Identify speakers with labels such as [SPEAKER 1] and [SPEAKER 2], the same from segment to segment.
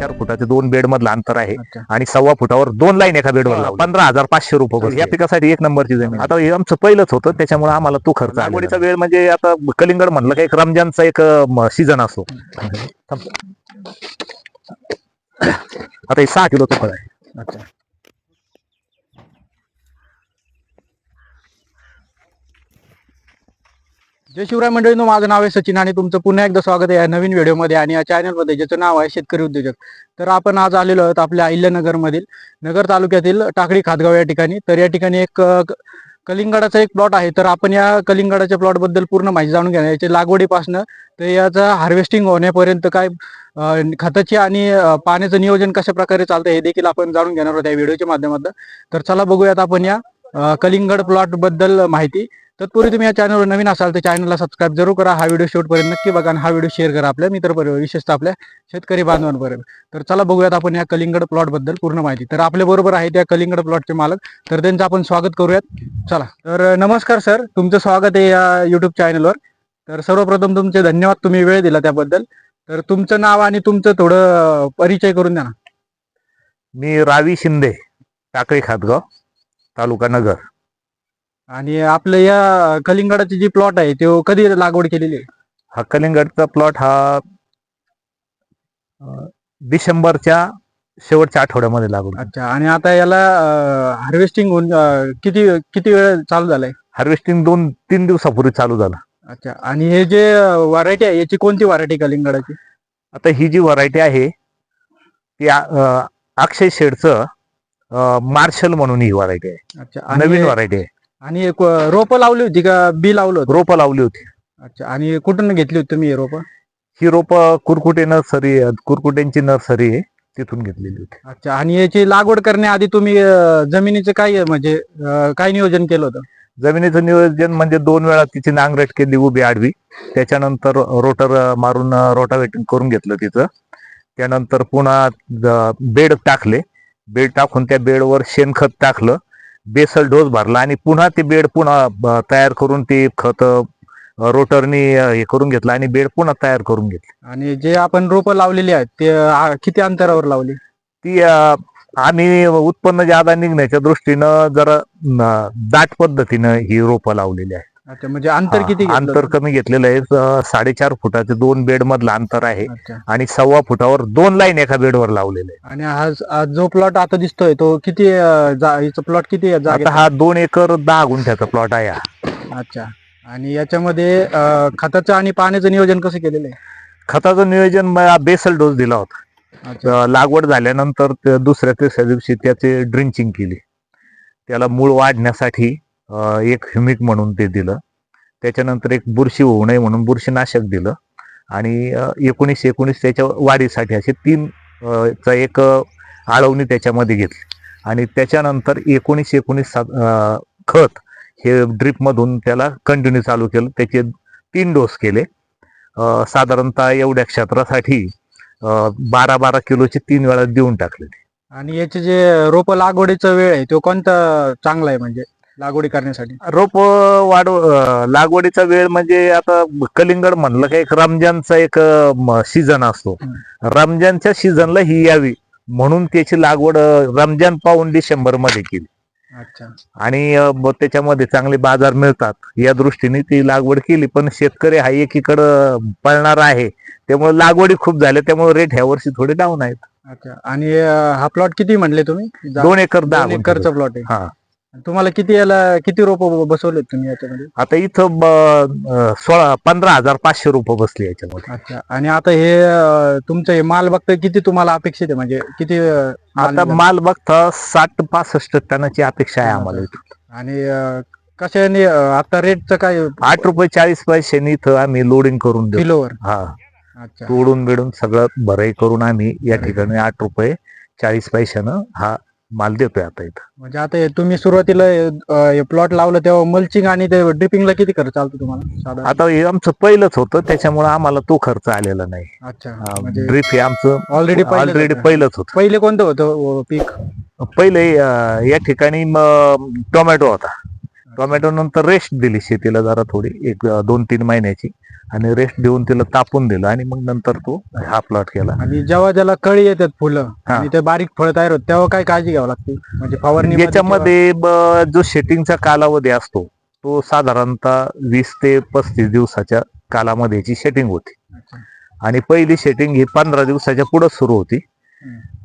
[SPEAKER 1] साडेचार फुटाचे दोन बेड मधलं अंतर आहे. आणि सव्वा फुटावर दोन लाईन एका बेडवर लावली. पंधरा हजार पाचशे रुपये. या पिकासाठी एक नंबरची जमीन आता हे आमचं पहिलंच होतं. त्याच्यामुळे आम्हाला तो खर्च लागवडीचा वेळ म्हणजे आता कलिंगड म्हणलं का एक रमजानचा एक सीझन असतो. आता हे सहा किलोचं फळ आहे.
[SPEAKER 2] अच्छा. जय शिवराय मंडळीनो माझं नाव आहे सचिन आणि तुमचं पुन्हा एकदा स्वागत आहे या नवीन व्हिडिओमध्ये आणि या चॅनलमध्ये ज्याचं नाव आहे शेतकरी उद्योजक. तर आपण आज आलेलो आहोत आपल्या अहिल्यानगरमधील नगर तालुक्यातील टाकळी खातगाव या ठिकाणी. तर या ठिकाणी एक कलिंगडाचा एक प्लॉट आहे. तर आपण या कलिंगडाच्या प्लॉटबद्दल पूर्ण माहिती जाणून घेणार. याच्या लागवडीपासनं तर याचा हार्वेस्टिंग होण्यापर्यंत काय खताचे खताची आणि पाण्याचं नियोजन कशा प्रकारे चालतं हे देखील आपण जाणून घेणार आहोत या व्हिडिओच्या माध्यमातून. तर चला बघूयात आपण या कलिंगड प्लॉटबद्दल माहिती. तत्पूर्वी तुम्ही या चॅनलवर नवीन असाल तर चॅनलला सबस्क्राईब जरूर करा. हा व्हिडिओ शेवटपर्यंत नक्की बघा आणि हा व्हिडिओ शेअर करा आपल्या मित्रपरिवार विशेषतः आपल्या शेतकरी बांधवांपर्यंत. तर चला बघूयात आपण या कलिंगड प्लॉटबद्दल पूर्ण माहिती. तर आपल्या बरोबर आहेत या कलिंगड प्लॉटचे मालक. तर त्यांचं आपण स्वागत करूयात. चला. तर नमस्कार सर तुमचं स्वागत आहे या युट्यूब चॅनलवर तर सर्वप्रथम तुमचे धन्यवाद. तुम्ही वेळ दिला त्याबद्दल. तर तुमचं नाव आणि तुमचं थोडं परिचय करून द्या ना.
[SPEAKER 1] मी रावी शिंदे टाकळी खातगाव तालुका नगर.
[SPEAKER 2] आणि आपलं या कलिंगडाची जी प्लॉट आहे तो कधी लागवड केलेली आहे?
[SPEAKER 1] हा कलिंगडचा प्लॉट हा अं, डिसेंबरच्या शेवटच्या आठवड्यामध्ये लागून
[SPEAKER 2] अच्छा आणि आता याला हार्वेस्टिंग होऊन अं, किती किती वेळ चालू झालाय?
[SPEAKER 1] हार्वेस्टिंग दोन तीन दिवसापूर्वी चालू झालं.
[SPEAKER 2] अच्छा आणि हे जे व्हरायटी आहे याची कोणती व्हरायटी कलिंगडाची?
[SPEAKER 1] आता ही जी व्हरायटी आहे ती आ- अं, अक्षय शेडचं मार्शल म्हणून ही व्हरायटी आहे.
[SPEAKER 2] अच्छा आणि
[SPEAKER 1] नवीन व्हरायटी आहे.
[SPEAKER 2] आणि एक रोपं लावली होती का? बी लावलं होतं?
[SPEAKER 1] रोपं लावली होती.
[SPEAKER 2] अच्छा. आणि कुठून घेतली होती तुम्ही हे रोपं?
[SPEAKER 1] ही रोपं कुरकुटे नर्सरी कुरकुटेंची नर्सरी आहे तिथून घेतलेली होती.
[SPEAKER 2] अच्छा. आणि याची लागवड करण्याआधी तुम्ही अं, जमिनीचं काय म्हणजे अं, काय नियोजन केलं होतं?
[SPEAKER 1] जमिनीचं नियोजन म्हणजे दोन वेळा तिची नांगरट केली उभी आडवी. त्याच्यानंतर रोटर मारून रोटावेटिंग करून घेतलं तिचं. त्यानंतर पुन्हा ज- बेड टाकले. बेड टाकून त्या बेडवर शेणखत टाकलं. बेसल डोस भरला आणि पुन्हा ते बेड पुन्हा तयार करून ते खत रोटरनी हे करून घेतलं आणि बेड पुन्हा तयार करून घेतली.
[SPEAKER 2] आणि जे आपण रोपं लावलेली आहेत ते किती अंतरावर लावली?
[SPEAKER 1] ती आम्ही उत्पन्न ज्यादा निघण्याच्या दृष्टीनं जरा दाट पद्धतीनं ही रोपं लावलेली आहे
[SPEAKER 2] अच्छा म्हणजे अंतर किती
[SPEAKER 1] हा,
[SPEAKER 2] घेतलं
[SPEAKER 1] अंतर? कमी घेतलेलं आहे. अं, साडेचार फुटाचे दोन बेड मधलं अंतर आहे
[SPEAKER 2] अच्छा.
[SPEAKER 1] आणि सव्वा फुटावर दोन लाईन एका बेडवर लावलेले आहे.
[SPEAKER 2] आणि हा हा जो प्लॉट आता दिसतोय तो किती प्लॉट किती आहे जागेत?
[SPEAKER 1] आता हा दोन एकर दहा गुंठ्याचा प्लॉट आहे हा.
[SPEAKER 2] अच्छा. आणि याच्यामध्ये अं, खताचं आणि पाण्याचं नियोजन कसं केलेलं आहे?
[SPEAKER 1] खताचं नियोजन म- बेसल डोस दिला होता.
[SPEAKER 2] अच्छा.
[SPEAKER 1] लागवड झाल्यानंतर ते दुसऱ्या तिसऱ्या दिवशी त्याचे ड्रिंचिंग केली. त्याला मूळ वाढण्यासाठी एक ह्युमिक म्हणून ते दिलं. त्याच्यानंतर एक बुरशी होऊ नये म्हणून बुरशीनाशक दिलं. आणि एकोणीसशे एकोणीस एकोणीस त्याच्या वाढीसाठी असे तीन चा एक आळवणी त्याच्यामध्ये घेतली. आणि त्याच्यानंतर एकोणीस एकोणीस सा- खत हे ड्रीपमधून त्याला कंटिन्यू चालू केलं. त्याचे तीन डोस केले. साधारणतः एवढ्या क्षेत्रासाठी बारा बारा किलोचे तीन वेळा देऊन टाकले
[SPEAKER 2] आणि याचे जे रोप लागवडीचा वेळ आहे तो कोणता चांगला आहे म्हणजे? लागवडी करण्यासाठी?
[SPEAKER 1] रोप वाढ लागवडीचा वेळ म्हणजे आता कलिंगड म्हणलं का एक रमजानचा एक सीझन असतो. रमजानच्या सीझनला ही यावी म्हणून त्याची लागवड रमजान पाहून डिसेंबरमध्ये केली.
[SPEAKER 2] अच्छा.
[SPEAKER 1] आणि त्याच्यामध्ये चांगले बाजार मिळतात. या दृष्टीने ती लागवड केली पण शेतकरी हा एकीकडं पळणार आहे. त्यामुळे लागवडी खूप झाल्या त्यामुळे रेट ह्या वर्षी थोडे डाऊन आहेत.
[SPEAKER 2] अच्छा. आणि हा प्लॉट किती म्हणले तुम्ही?
[SPEAKER 1] दोन एकर दहा.
[SPEAKER 2] एकरचा प्लॉट आहे.
[SPEAKER 1] हा.
[SPEAKER 2] तुम्हाला किती याला किती रोप बसवलेत तुम्ही याच्यामध्ये?
[SPEAKER 1] आता इथं ब- अं, सोळा पंधरा हजार पाचशे रुपये बसले याच्यामध्ये.
[SPEAKER 2] अच्छा. आणि आता हे अं, तुमचं हे माल बघता किती तुम्हाला अपेक्षित आहे? म्हणजे किती अं, माल
[SPEAKER 1] आता
[SPEAKER 2] निघाला?
[SPEAKER 1] माल बघता साठ पासष्ट टनाची अपेक्षा आहे आम्हाला इथं.
[SPEAKER 2] आणि अं, कशाने अं, आता रेटचं काय?
[SPEAKER 1] आठ रुपये चाळीस पैशांनी इथं आम्ही लोडिंग करून देऊ
[SPEAKER 2] किलोवर?
[SPEAKER 1] हा.
[SPEAKER 2] अच्छा.
[SPEAKER 1] तोडून बिडून सगळं भराई करून आम्ही या ठिकाणी आठ रुपये चाळीस पैशानं हा माल देतोय आता इथं.
[SPEAKER 2] म्हणजे आता हे तुम्ही सुरुवातीला प्लॉट लावलं तेव्हा मल्चिंग आणि ते ड्रिपिंगला किती खर्च चालतो तुम्हाला साधारण?
[SPEAKER 1] आता हे आमचं पहिलंच होतं त्याच्यामुळे आम्हाला तो खर्च आलेला नाही.
[SPEAKER 2] अच्छा म्हणजे
[SPEAKER 1] ड्रीप हे आमचं
[SPEAKER 2] ऑलरेडी
[SPEAKER 1] ऑलरेडी पहिलंच होतं.
[SPEAKER 2] पहिले कोणतं होतं अं, पीक?
[SPEAKER 1] पहिले अं, या ठिकाणी म, टोमॅटो होता. टोमॅटो नंतर रेस्ट दिली शेतीला जरा थोडी एक अं, दोन तीन महिन्याची. आणि रेस्ट देऊन तिला तापून दिलं आणि मग नंतर तो हा प्लॉट केला.
[SPEAKER 2] आणि जेव्हा त्याला कळी येतात फुलं
[SPEAKER 1] हा.
[SPEAKER 2] आणि ते बारीक फळ तयार होत तेव्हा काय काळजी घ्यावी लागते? म्हणजे फवारणी
[SPEAKER 1] याच्यामध्ये ब- जो शेटिंगचा कालावधी असतो तो साधारणतः वीस ते पस्तीस दिवसाच्या कालामध्येची शेटिंग होती. आणि पहिली शेटिंग ही पंधरा दिवसाच्या पुढे सुरू होती.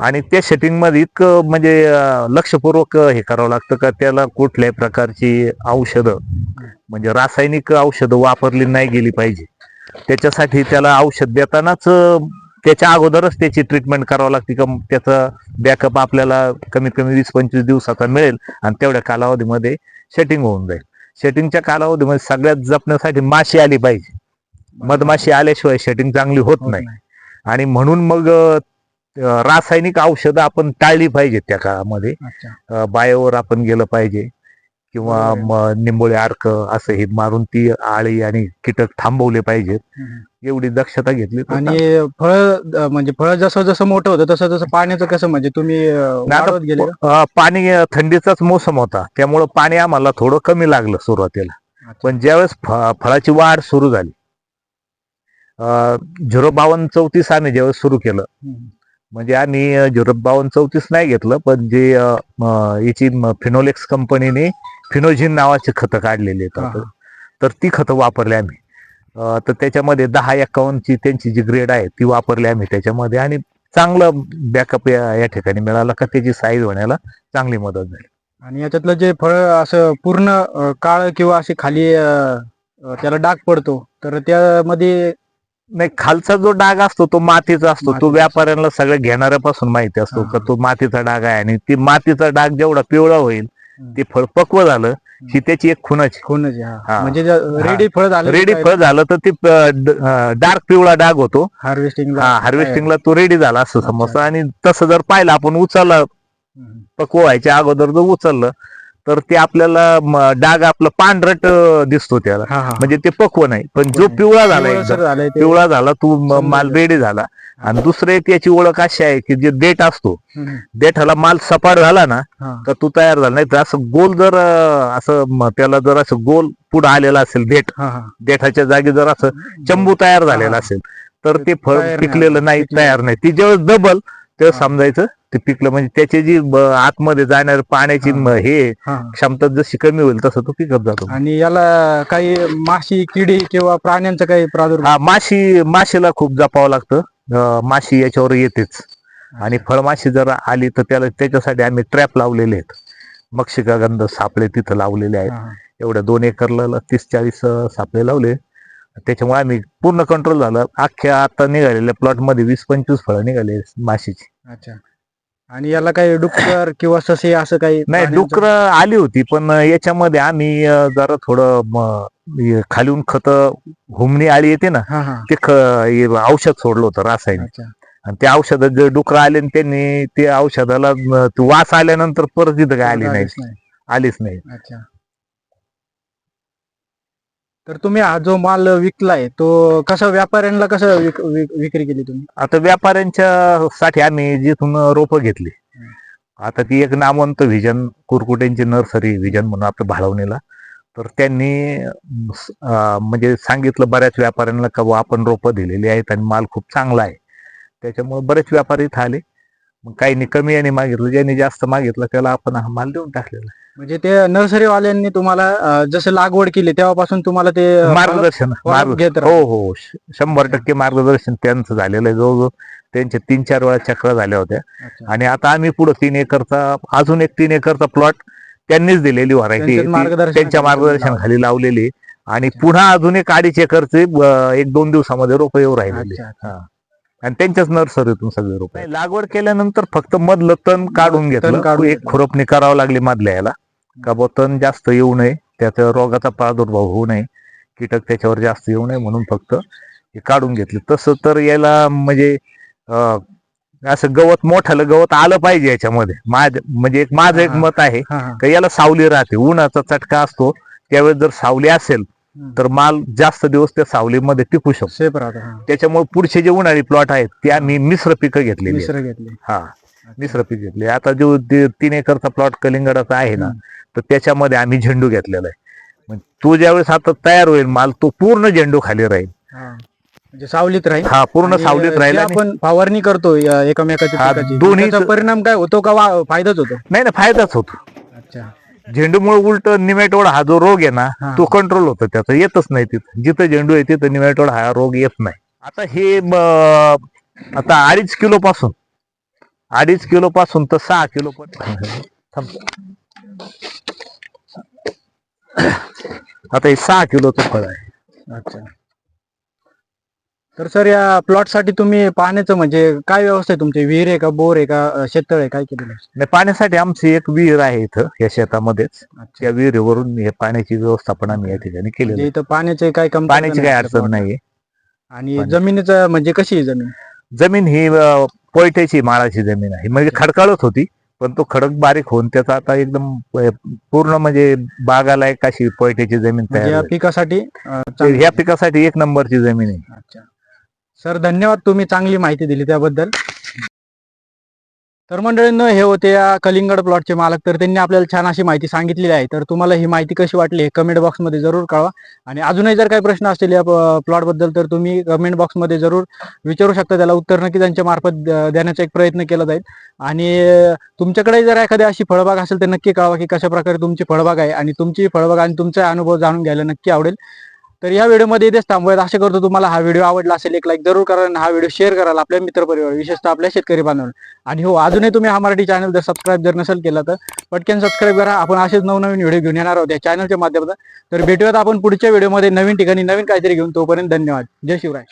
[SPEAKER 1] आणि त्या सेटिंगमध्ये इतकं म्हणजे अं, लक्षपूर्वक हे करावं लागतं का त्याला कुठल्याही प्रकारची औषधं म्हणजे रासायनिक औषधं वापरली नाही गेली पाहिजे. त्याच्यासाठी त्याला औषध देतानाच त्याच्या अगोदरच त्याची ट्रीटमेंट करावं लागते का त्याचा बॅकअप आपल्याला कमीत कमी वीस पंचवीस दिवसाचा मिळेल आणि तेवढ्या कालावधीमध्ये सेटिंग होऊन जाईल. सेटिंगच्या कालावधीमध्ये सगळ्यात जपण्यासाठी माशी आली पाहिजे. मधमाशी आल्याशिवाय सेटिंग चांगली होत नाही. आणि म्हणून मग रासायनिक औषधं आपण टाळली पाहिजेत त्या काळामध्ये. बायोवर आपण गेलं पाहिजे. किंवा निंबोळे अर्क असं हे मारून ती आळी आणि कीटक थांबवले पाहिजेत. एवढी दक्षता घेतली
[SPEAKER 2] आणि फळ म्हणजे फळ जसं जसं मोठं होतं तसं तसं पाण्याचं कसं म्हणजे तुम्ही गेले
[SPEAKER 1] पाणी थंडीचाच मोसम होता. त्यामुळं पाणी आम्हाला थोडं कमी लागलं सुरुवातीला. पण ज्यावेळेस फळाची वाढ सुरू झाली झिरो बावन्न चौतीस आम्ही ज्यावेळेस सुरू केलं. म्हणजे आम्ही झिरो बावन्न चौतीस नाही घेतलं पण जे याची फिनोलेक्स कंपनीने फिनोजिन नावाचे खतं काढलेली आहेत तर ती खतं वापरली आम्ही तर त्याच्यामध्ये दहा एकावन्नची त्यांची जी ग्रेड आहे ती वापरली आम्ही त्याच्यामध्ये आणि चांगलं बॅकअप या ठिकाणी मिळाला का त्याची साईज होण्याला चांगली मदत झाली
[SPEAKER 2] आणि याच्यातलं जे फळ असं पूर्ण काळ किंवा अशी खाली त्याला डाग पडतो तर त्यामध्ये
[SPEAKER 1] नाही खालचा जो डाग असतो तो मातीचा असतो तो. व्यापाऱ्यांना सगळ्या घेणाऱ्यापासून माहिती असतो. का तो मातीचा डाग आहे आणि ती मातीचा डाग जेवढा पिवळा होईल. ते फळ पक्व झालं ही त्याची एक
[SPEAKER 2] खूनच. म्हणजे रेडी फळ झालं
[SPEAKER 1] रेडी फळ झालं तर ती डार्क पिवळा डाग होतो.
[SPEAKER 2] हार्वेस्टिंग
[SPEAKER 1] हार्वेस्टिंगला तो रेडी झाला असं. समजतं. आणि तसं जर पाहिलं आपण उचललं पक्व व्हायच्या अगोदर जर उचललं तर ते आपल्याला डाग आपला पांढरट दिसतो त्याला म्हणजे ते पक्व नाही पण जो. पिवळा झाला. पिवळा झाला तू. माल रेडी झाला आणि दुसरे त्याची ओळख अशी आहे की जे देठ असतो. देठाला माल सपाट झाला ना. तर तू तयार झाला नाही तर असं गोल जर असं त्याला जर असं गोल पुढे आलेला असेल देठ
[SPEAKER 2] हा
[SPEAKER 1] देठाच्या जागी जर असं चंबू तयार झालेला. असेल तर ते फळ पिकलेलं नाही तयार नाही ती जेव्हा डबल
[SPEAKER 2] हा.
[SPEAKER 1] समजायचं ते पिकलं म्हणजे त्याची जी आतमध्ये जाणार पाण्याची
[SPEAKER 2] हा.
[SPEAKER 1] क्षमता जशी कमी होईल तसं तो पिकत जातो.
[SPEAKER 2] आणि याला काही माशी किडी किंवा प्राण्यांचा काही प्रादुर्भाव?
[SPEAKER 1] माशी माशीला खूप जपावं लागतं. माशी याच्यावर येतेच. आणि फळमाशी जर आली तर त्याला त्याच्यासाठी आम्ही ट्रॅप लावलेले आहेत. मक्षिका गंध सापळे तिथं लावलेले आहेत. एवढ्या दोन एकरला तीस चाळीस सापळे लावले. त्याच्यामुळे आम्ही पूर्ण कंट्रोल झालं. अख्ख्या आता निघालेल्या प्लॉटमध्ये वीस पंचवीस फळं निघाले माशीची.
[SPEAKER 2] अच्छा. आणि याला काही डुक्कर किंवा ससे असं काही
[SPEAKER 1] नाही डुकर आली होती पण याच्यामध्ये आम्ही जरा थोडं खालीहून खत हुमणी आळी येते ना ते औषध सोडलं होतं रासायनिक. आणि त्या औषधात जे डुकर आले आणि त्यांनी ते औषधाला वास आल्यानंतर परत तिथं काय आली नाही.
[SPEAKER 2] आलीच नाही. तर तुम्ही हा जो माल विकलाय तो कसं व्यापाऱ्यांना कसं विक- विक- विक्री केली तुम्ही?
[SPEAKER 1] आता व्यापाऱ्यांच्या साठी आम्ही जिथून रोपं घेतली आता ती एक नामवंत व्हिजन कुरकुट्यांची नर्सरी व्हिजन म्हणून आपल्या भाळवणीला. तर त्यांनी अं, म्हणजे सांगितलं बऱ्याच व्यापाऱ्यांना का बुवा आपण रोपं दिलेली आहेत आणि माल खूप चांगला आहे. त्याच्यामुळे बरेच व्यापारी इथं आले. मग काहींनी कमी याने मागितलं ज्यांनी जास्त मागितलं त्याला आपण हा माल देऊन टाकलेला आहे.
[SPEAKER 2] म्हणजे ते नर्सरी वाल्यांनी तुम्हाला जसं लागवड केली तेव्हापासून तुम्हाला ते
[SPEAKER 1] मार्गदर्शन मार्ग हो हो श- शंभर टक्के मार्गदर्शन त्यांचं झालेलं आहे. जवळजवळ त्यांचे तीन चार वेळा चक्र झाल्या होत्या. आणि आता आम्ही पुढे तीन एकरचा अजून एक तीन एकरचा प्लॉट त्यांनीच दिलेली व्हरायटी त्यांच्या मार्गदर्शनाखाली लावलेली आणि पुन्हा अजून एक अडीच एकरचे एक दोन दिवसामध्ये रोप येऊ. हा. आणि त्यांच्याच नर्सरीतून सगळे रोप लागवड केल्यानंतर फक्त मधलं तण काढून घेतलं.
[SPEAKER 2] काढून
[SPEAKER 1] एक. खुरपणी करावं लागली मधल्या याला का बुवा तण जास्त येऊ नये त्याचा रोगाचा प्रादुर्भाव होऊ नये कीटक त्याच्यावर जास्त येऊ नये म्हणून फक्त हे काढून घेतले. तसं तर याला म्हणजे असं गवत मोठालं गवत आलं पाहिजे याच्यामध्ये. माझ म्हणजे एक माझं एक. मत आहे का याला सावली राहते. उन्हाचा चटका असतो. त्यावेळेस जर सावली असेल तर माल जास्त दिवस त्या सावलीमध्ये टिकू शकतो.
[SPEAKER 2] सेफ राहतो.
[SPEAKER 1] त्याच्यामुळे पुढचे जे उन्हाळी प्लॉट आहेत ते आम्ही मिश्र पिकं घेतलेली आहेत.
[SPEAKER 2] मिश्र घेतले.
[SPEAKER 1] हा मिश्र पीक घेतले. आता जो ते तीन एकरचा प्लॉट कलिंगडाचा आहे ना. तर त्याच्यामध्ये आम्ही झेंडू घेतलेला आहे. मग तो ज्यावेळेस आता तयार होईल माल तो पूर्ण झेंडू खाली राहील.
[SPEAKER 2] म्हणजे सावलीत राहील.
[SPEAKER 1] हा पूर्ण
[SPEAKER 2] आणि
[SPEAKER 1] सावलीत
[SPEAKER 2] जे
[SPEAKER 1] राहील आणि-
[SPEAKER 2] आपण फवारणी करतो या एकमेकाच्या
[SPEAKER 1] हा,
[SPEAKER 2] पिकाची
[SPEAKER 1] दोन्ही-
[SPEAKER 2] त्याचा परिणाम काय होतो का? वा- फायदाच होतो?
[SPEAKER 1] नाही ना फायदाच होतो.
[SPEAKER 2] अच्छा.
[SPEAKER 1] झेंडूमुळे उलट निमेटोड हा जो रोग आहे ना. तो कंट्रोल होतो. त्याचा येतच नाही तिथं. जिथं झेंडू आहे तिथं निमेटोड हा रोग येत नाही. आता हे आता अडीच किलो पासून अडीच किलो पासून तर सहा किलो पण थांब. आता हे सहा किलोचं फळ आहे.
[SPEAKER 2] अच्छा. तर सर या प्लॉटसाठी तुम्ही पाण्याचं म्हणजे काय व्यवस्था आहे तुमची विहीर आहे का बोर आहे का शेततळ आहे काय केलेलं आहे?
[SPEAKER 1] नाही, पाण्यासाठी आमची एक विहीर आहे इथं या शेतामध्येच
[SPEAKER 2] अच्छा
[SPEAKER 1] त्या विहिरीवरून हे पाण्याची व्यवस्थापन आम्ही या ठिकाणी केलेली
[SPEAKER 2] म्हणजे
[SPEAKER 1] आहे.
[SPEAKER 2] इथं पाण्याचे काय कमतरता
[SPEAKER 1] पाण्याची काही अडचण. नाहीये
[SPEAKER 2] आणि
[SPEAKER 1] पाणी.
[SPEAKER 2] जमिनीचं म्हणजे कशी आहे जमीन
[SPEAKER 1] जमीन ही अ, पोयट्याची माळाची जमीन आहे म्हणजे खडकाळच होती पण तो खडक बारीक होऊन त्याचा आता एकदम अ, पूर्ण म्हणजे बागाला एक अशी पोयट्याची जमीन
[SPEAKER 2] म्हणजे
[SPEAKER 1] तयार
[SPEAKER 2] या
[SPEAKER 1] झाली.
[SPEAKER 2] पिकासाठी अं,
[SPEAKER 1] ते
[SPEAKER 2] चांगली
[SPEAKER 1] ह्या पिकासाठी एक नंबरची जमीन आहे
[SPEAKER 2] सर धन्यवाद तुम्ही चांगली माहिती दिली त्याबद्दल. तर मंडळींनो हे होते या कलिंगड प्लॉटचे मालक. तर त्यांनी आपल्याला छान अशी माहिती सांगितलेली आहे. तर तुम्हाला ही माहिती कशी वाटली हे कमेंट बॉक्समध्ये जरूर कळवा. आणि अजूनही जर काही प्रश्न असतील या प्लॉटबद्दल तर तुम्ही कमेंट बॉक्समध्ये जरूर विचारू शकता. त्याला उत्तर नक्की त्यांच्या मार्फत देण्याचा एक प्रयत्न केला जाईल. आणि तुमच्याकडे जर एखादी अशी फळबाग असेल तर नक्की कळवा की कशा प्रकारे तुमची फळबाग आहे. आणि तुमची फळबाग आणि तुमचा अनुभव जाणून घ्यायला नक्की आवडेल. तर या व्हिडिओमध्ये इथेच थांबूयात. आशा करतो तुम्हाला हा व्हिडिओ आवडला असेल एक लाईक जरूर करा आणि हा व्हिडिओ शेअर कराल आपल्या मित्रपरिवार विशेषतः आपल्या शेतकरी बांधवांना. आणि हो अजूनही तुम्ही हा मराठी चॅनल जर सबस्क्राईब जर नसेल केला तर पटकन सबस्क्राईब करा. आपण असेच नवनवीन व्हिडिओ घेऊन येणार आहोत या चॅनलच्या माध्यमातून. तर भेटूयात आपण पुढच्या व्हिडिओमध्ये. नवीन ठिकाणी नवीन काहीतरी घेऊन. तोपर्यंत धन्यवाद. जय शिवराय.